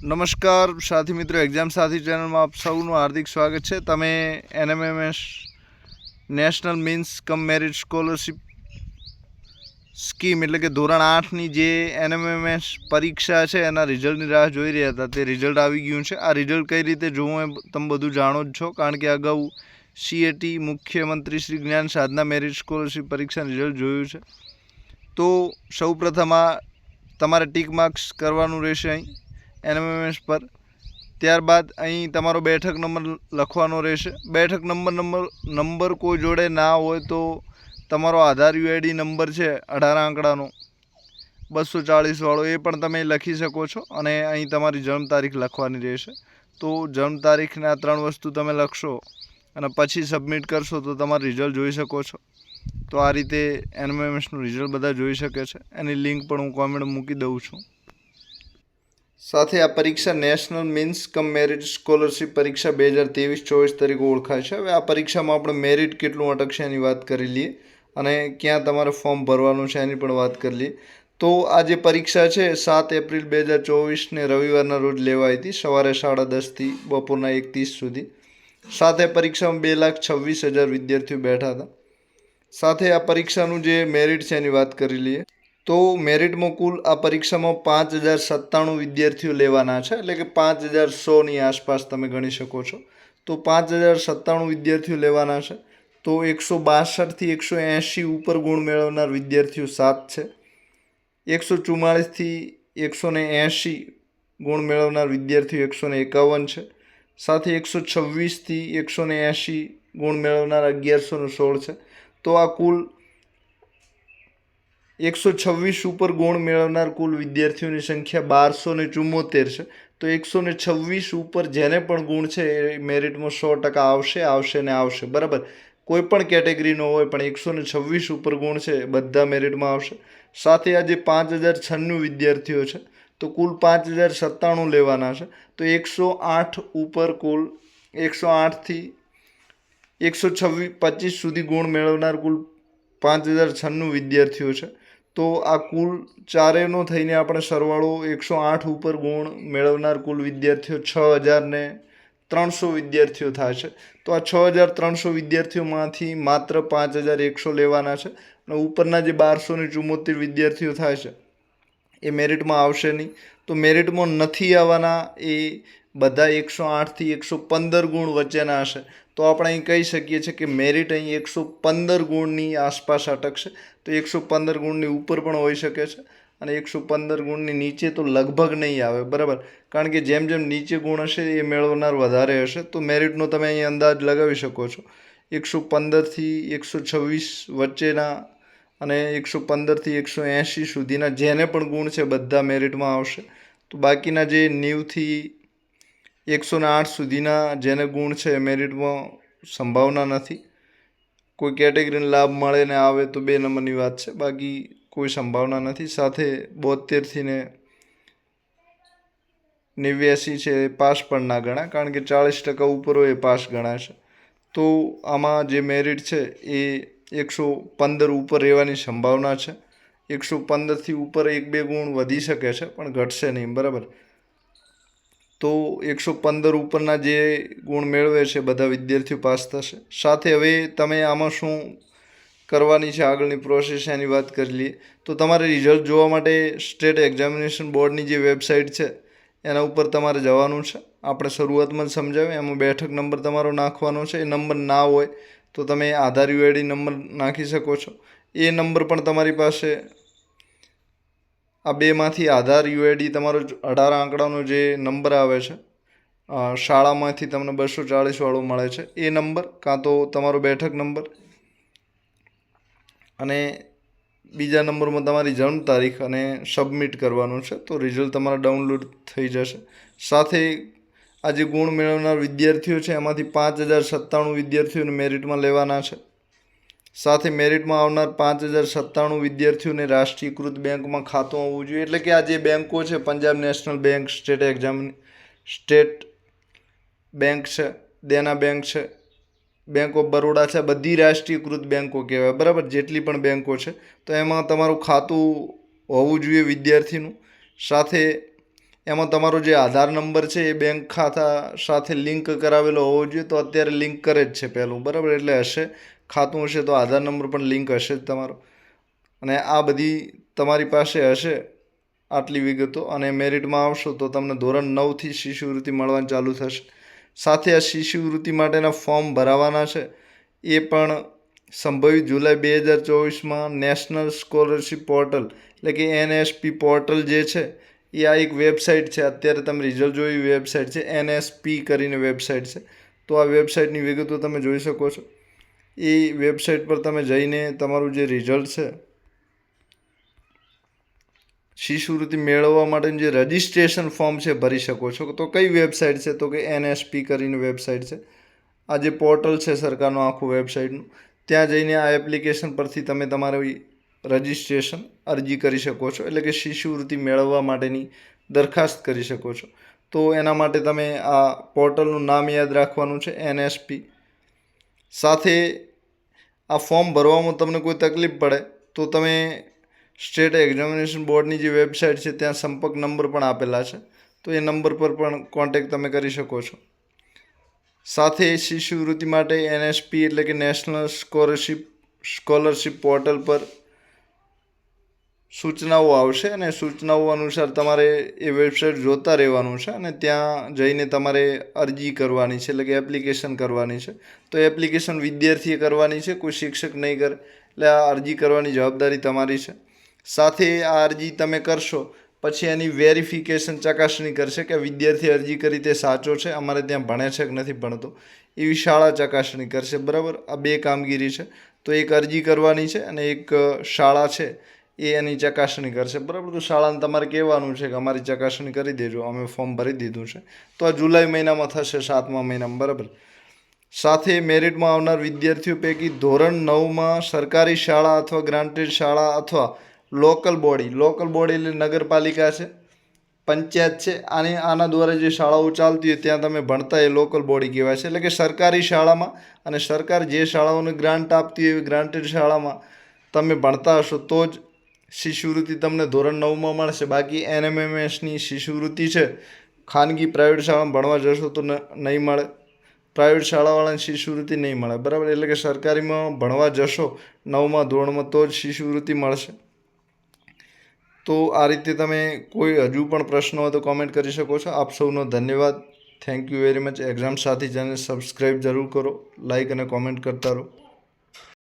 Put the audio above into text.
નમસ્કાર, સાથી મિત્રો એક્ઝામ સાથી ચેનલમાં આપ સૌનું હાર્દિક સ્વાગત છે. તમે NMMS national means cum merit scholarship scheme એટલે કે ધોરણ આઠની જે એનએમએમએસ પરીક્ષા છે, એના રિઝલ્ટની રાહ જોઈ રહ્યા હતા. તે રિઝલ્ટ આવી ગયું છે. આ રિઝલ્ટ કઈ રીતે જોવું એ તમે બધું જાણો જ છો, કારણ કે અગાઉ સીએટી મુખ્યમંત્રી શ્રી જ્ઞાન સાધના મેરિટ સ્કોલરશિપ પરીક્ષાનું રિઝલ્ટ જોયું છે. તો સૌ પ્રથમ આ તમારે ટીક માર્ક્સ કરવાનું રહેશે અહીં. એનએમએમએસ પર. ત્યારબાદ અહીં તમારો બેઠક નંબર લખવાનો રહેશે. બેઠક નંબર નંબર નંબર કોઈ જોડે ના હોય તો તમારો આધાર યુઆઈડી નંબર છે અઢાર આંકડાનો. બસો ચાળીસવાળો એ પણ તમે લખી શકો છો અને અહીં તમારી જન્મ તારીખ લખવાની રહેશે. તો જન્મ તારીખના ત્રણ વસ્તુ તમે લખશો અને પછી સબમિટ કરશો તો તમારું રિઝલ્ટ જોઈ શકો છો. તો આ રીતે એનએમએમએસનું રિઝલ્ટ બધા જોઈ શકે છે. એની લિંક પણ હું કોમેન્ટ મૂકી દઉં છું. સાથે આ પરીક્ષા national means cum merit scholarship પરીક્ષા બે હજાર ત્રેવીસ ચોવીસ તરીકે ઓળખાય છે. હવે આ પરીક્ષામાં આપણે મેરિટ કેટલું અટકશે એની વાત કરી લઈએ અને ક્યાં તમારે ફોર્મ ભરવાનું છે એની પણ વાત કરી લઈએ. તો આ જે પરીક્ષા છે, સાત એપ્રિલ બે હજાર ચોવીસને રવિવારના રોજ લેવાઈ હતી, સવારે સાડા દસથી બપોરના એક ત્રીસ સુધી. સાથે પરીક્ષામાં બે લાખ છવ્વીસ હજાર વિદ્યાર્થીઓ બેઠા હતા. સાથે આ પરીક્ષાનું જે મેરિટ છે એની વાત કરી લઈએ. તો મેરિટમાં કુલ આ પરીક્ષામાં પાંચ હજાર સત્તાણું વિદ્યાર્થીઓ લેવાના છે. એટલે કે પાંચ હજાર સોની આસપાસ તમે ગણી શકો છો. તો પાંચ હજાર સત્તાણું વિદ્યાર્થીઓ લેવાના છે. તો એકસો બાસઠથી એકસો એંશી ઉપર ગુણ મેળવનાર વિદ્યાર્થીઓ સાત છે. એકસો ચુમ્માળીસથી એકસો ને એંશી ગુણ મેળવનાર વિદ્યાર્થીઓ એકસો ને એકાવન છે. સાથે એકસો છવ્વીસથી એકસો ને એંશી ગુણ મેળવનાર અગિયારસો ને સોળ છે. તો આ કુલ એકસો છવ્વીસ ઉપર ગુણ મેળવનાર કુલ વિદ્યાર્થીઓની સંખ્યા બારસો ને ચુમ્મોતેર છે. તો એકસો ને છવ્વીસ ઉપર જેને પણ ગુણ છે એ મેરિટમાં સો ટકા આવશે આવશે ને આવશે. બરાબર? કોઈ પણ કેટેગરીનો હોય પણ એકસો ને છવ્વીસ ઉપર ગુણ છે એ બધા મેરિટમાં આવશે. સાથે આજે પાંચ હજાર છન્નું વિદ્યાર્થીઓ છે. તો કુલ પાંચ હજાર સત્તાણું લેવાના છે. તો એકસો આઠ ઉપર કુલ એકસો આઠથી એકસો છવ્વીસ, પચીસ સુધી ગુણ મેળવનાર કુલ પાંચ હજાર છન્નું વિદ્યાર્થીઓ છે. તો આ કુલ ચારેયનો થઈને આપણે સરવાળો એકસો આઠ ઉપર ગુણ મેળવનાર કુલ વિદ્યાર્થીઓ છ હજારને ત્રણસો વિદ્યાર્થીઓ થાય છે. તો આ છ હજાર ત્રણસો વિદ્યાર્થીઓમાંથી માત્ર પાંચ હજાર એકસો લેવાના છે અને ઉપરના જે બારસો ને ચુમ્મોતેર વિદ્યાર્થીઓ થાય છે, એ મેરિટમાં આવશે નહીં. તો મેરિટમાં નથી આવવાના એ બધા એકસો આઠથી એકસો પંદર ગુણ વચ્ચેના હશે. તો આપણે અહીં કહી શકીએ છીએ કે મેરિટ અહીં એકસો પંદર ગુણની આસપાસ અટકશે. તો એકસો પંદર ગુણની ઉપર પણ હોઈ શકે છે અને એકસો પંદર ગુણની નીચે તો લગભગ નહીં આવે, બરાબર? કારણ કે જેમ જેમ નીચે ગુણ હશે એ મેળવનાર વધારે હશે. તો મેરિટનો તમે અહીં અંદાજ લગાવી શકો છો. એકસો પંદરથી એકસો છવ્વીસ વચ્ચેના અને એકસો પંદરથી એકસો એંશી સુધીના જેને પણ ગુણ છે બધા મેરિટમાં આવશે. તો બાકીના જે નેવથી એકસો ને આઠ સુધીના જેને ગુણ છે મેરિટમાં સંભાવના નથી. કોઈ કેટેગરીને લાભ મળે ને આવે તો બે નંબરની વાત છે. બાકી કોઈ સંભાવના નથી. સાથે બોતેરથી ને નેવ્યાસી છે એ પાસ પણ ના ગણાય, કારણ કે ચાળીસ ટકા ઉપર હોય એ પાસ ગણાય છે. તો આમાં જે મેરિટ છે એ એકસો પંદર ઉપર રહેવાની સંભાવના છે. એકસો પંદરથી ઉપર એક બે ગુણ વધી શકે છે, પણ ઘટશે નહીં. બરાબર? તો એકસો પંદર ઉપરના જે ગુણ મેળવે છે બધા વિદ્યાર્થીઓ પાસ થશે. સાથે હવે તમે આમાં શું કરવાની છે આગળની પ્રોસેસ એની વાત કરી લઈએ. તો તમારે રિઝલ્ટ જોવા માટે સ્ટેટ એક્ઝામિનેશન બોર્ડની જે વેબસાઇટ છે, એના ઉપર તમારે જવાનું છે. આપણે શરૂઆતમાં જ સમજાવ્યું એમાં બેઠક નંબર તમારો નાખવાનો છે. એ નંબર ના હોય તો તમે આધાર યુઆઈડી નંબર નાખી શકો છો. એ નંબર પણ તમારી પાસે આ બેમાંથી આધાર યુએડી તમારો અઢાર આંકડાનો જે નંબર આવે છે શાળામાંથી તમને બસો ચાળીસવાળો મળે છે, એ નંબર કાં તો તમારો બેઠક નંબર અને બીજા નંબરમાં તમારી જન્મ તારીખ અને સબમિટ કરવાનું છે, તો રિઝલ્ટ તમારા ડાઉનલોડ થઈ જશે. સાથે આ જે ગુણ મેળવનાર વિદ્યાર્થીઓ છે, એમાંથી પાંચ હજાર સત્તાણું વિદ્યાર્થીઓને મેરિટમાં લેવાના છે. સાથે મેરિટમાં આવનાર પાંચ હજાર સત્તાણું વિદ્યાર્થીઓને રાષ્ટ્રીયકૃત બેંકમાં ખાતું હોવું જોઈએ. એટલે કે આ જે બેંકો છે, Punjab national bank, state exam, state bank છે, દેના બેંક છે, બેંક ઓફ બરોડા છે બધી રાષ્ટ્રીયકૃત બેંકો કહેવાય. બરાબર? જેટલી પણ બેંકો છે. તો એમાં તમારું ખાતું હોવું જોઈએ વિદ્યાર્થીનું. સાથે એમાં તમારો જે આધાર નંબર છે, એ બેંક ખાતા સાથે લિંક કરાવેલો હોવો જોઈએ. તો અત્યારે લિંક કરે જ છે પહેલું. બરાબર? એટલે હશે ખાતું હશે તો આધાર નંબર પણ લિંક હશે જ તમારો. અને આ બધી તમારી પાસે હશે આટલી વિગતો અને મેરિટમાં આવશો તો તમને ધોરણ નવથી શિષ્યવૃત્તિ મળવાનું ચાલુ થશે. સાથે આ શિષ્યવૃત્તિ માટેના ફોર્મ ભરાવાના છે. એ પણ સંભવિત જુલાઈ બે હજાર ચોવીસમાં નેશનલ સ્કોલરશિપ પોર્ટલ, એટલે કે એનએસપી પોર્ટલ જે છે, એ આ એક વેબસાઇટ છે. અત્યારે તમે રિઝલ્ટ જોઈ વેબસાઇટ છે, એનએસપી કરીને વેબસાઇટ છે. તો આ વેબસાઇટની વિગતો તમે જોઈ શકો છો. એ વેબસાઇટ પર તમે જઈને તમારું જે રિઝલ્ટ છે શિષ્યવૃત્તિ મેળવવા માટેનું જે રજિસ્ટ્રેશન ફોર્મ છે ભરી શકો છો. તો કઈ વેબસાઇટ છે? તો કે એનએસપી કરીને વેબસાઇટ છે. આ જે પોર્ટલ છે સરકારનું આખું વેબસાઇટનું, ત્યાં જઈને આ એપ્લિકેશન પરથી તમે તમારી રજિસ્ટ્રેશન અરજી કરી શકો છો. એટલે કે શિષ્યવૃત્તિ મેળવવા માટેની દરખાસ્ત કરી શકો છો. તો એના માટે તમે આ પોર્ટલનું નામ યાદ રાખવાનું છે, એનએસપી. સાથે આ ફોર્મ ભરવામાં તમને કોઈ તકલીફ પડે, તો તમે સ્ટેટ એક્ઝામિનેશન બોર્ડની જે વેબસાઇટ છે, ત્યાં સંપર્ક નંબર પણ આપેલા છે. તો એ નંબર પર પણ કોન્ટેક તમે કરી શકો છો. સાથે શિષ્યવૃત્તિ માટે એનએસપી એટલે કે નેશનલ સ્કોલરશિપ સ્કોલરશિપ પોર્ટલ પર સૂચનાઓ આવશે અને સૂચનાઓ અનુસાર તમારે એ વેબસાઇટ જોતા રહેવાનું છે અને ત્યાં જઈને તમારે અરજી કરવાની છે, એટલે કે એપ્લિકેશન કરવાની છે. તો એપ્લિકેશન વિદ્યાર્થીએ કરવાની છે, કોઈ શિક્ષક નહીં કરે, એટલે આ અરજી કરવાની જવાબદારી તમારી છે. સાથે આ અરજી તમે કરશો, પછી એની વેરિફિકેશન ચકાસણી કરશે કે વિદ્યાર્થી અરજી કરી તે સાચો છે, અમારે ત્યાં ભણે છે કે નથી ભણતો. એવી શાળા ચકાસણી કરશે, બરાબર? આ બે કામગીરી છે. તો એક અરજી કરવાની છે અને એક શાળા છે. એ એની ચકાસણી કરશે. બરાબર? તો શાળાને તમારે કહેવાનું છે કે અમારી ચકાસણી કરી દેજો. અમે ફોર્મ ભરી દીધું છે. તો આ જુલાઈ મહિનામાં થશે, સાતમા મહિનામાં. બરાબર? સાથે મેરિટમાં આવનાર વિદ્યાર્થીઓ પૈકી ધોરણ નવમાં સરકારી શાળા અથવા ગ્રાન્ટેડ શાળા અથવા લોકલ બોડી લોકલ બોડી એટલે નગરપાલિકા છે, પંચાયત છે, આની, આના દ્વારા જે શાળાઓ ચાલતી હોય ત્યાં તમે ભણતા એ લોકલ બોડી કહેવાય છે. એટલે કે સરકારી શાળામાં અને સરકાર જે શાળાઓને ગ્રાન્ટ આપતી હોય એવી ગ્રાન્ટેડ શાળામાં તમે ભણતા હશો તો જ શિષ્યવૃત્તિ તમને ધોરણ નવમાં મળશે. બાકી એનએમએમએસની શિષ્યવૃત્તિ છે. ખાનગી પ્રાઇવેટ શાળામાં ભણવા જશો તો નહીં મળે. પ્રાઇવેટ શાળાવાળાને શિષ્યવૃત્તિ નહીં મળે. બરાબર? એટલે કે સરકારીમાં ભણવા જશો નવમાં ધોરણમાં તો જ શિષ્યવૃત્તિ મળશે. તો આ રીતે તમે કોઈ હજુ પણ પ્રશ્ન હોય તો કોમેન્ટ કરી શકો છો. આપ સૌનો ધન્યવાદ. Thank you very much exam Sathi channel subscribe જરૂર કરો. લાઇક અને કોમેન્ટ કરતા રહો.